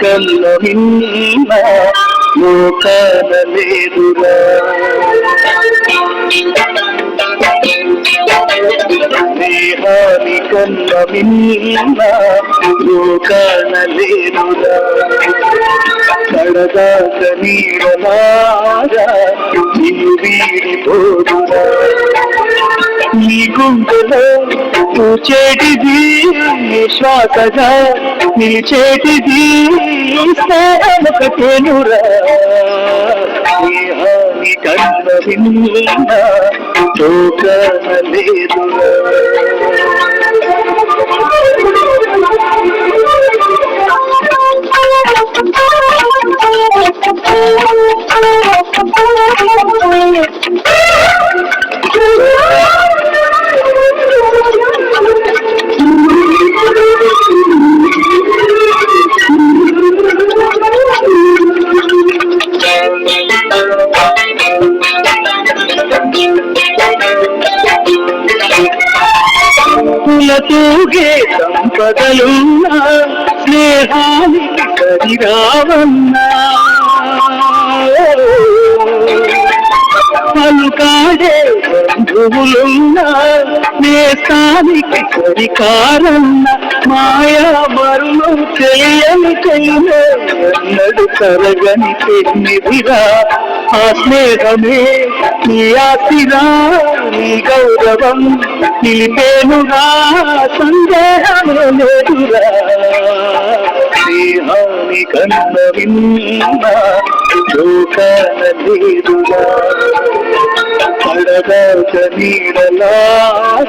కన్న నిన్న లోకాన లేదురా దేహాని కన్న విన్న లోకాన లేదురా కడదాక నీడలారా నిన్ను వీడిపోదురా నీ గుండెలో పూచేటిది శ్వాసగా. నిలిచేటిది ఒకటేనురా నీ కన్న విన్న లేదురా పుల తూగే సంపదలున్నా స్నేహానికి సరిరావన్నా పలుకాడే బంధువులున్నా నేస్తానికి సరికారన్న మాయా మరులు చేయని చెయ్యడు తరగని పెన్నిదిరా ఆ స్నేహమే నీ ఆశిరా నీ గౌరవం నిలిపేనురా సందేహమే లేదురా స్నేహాని కన్న విన్న లోకాన లేదురా పడదాక నీడలాగా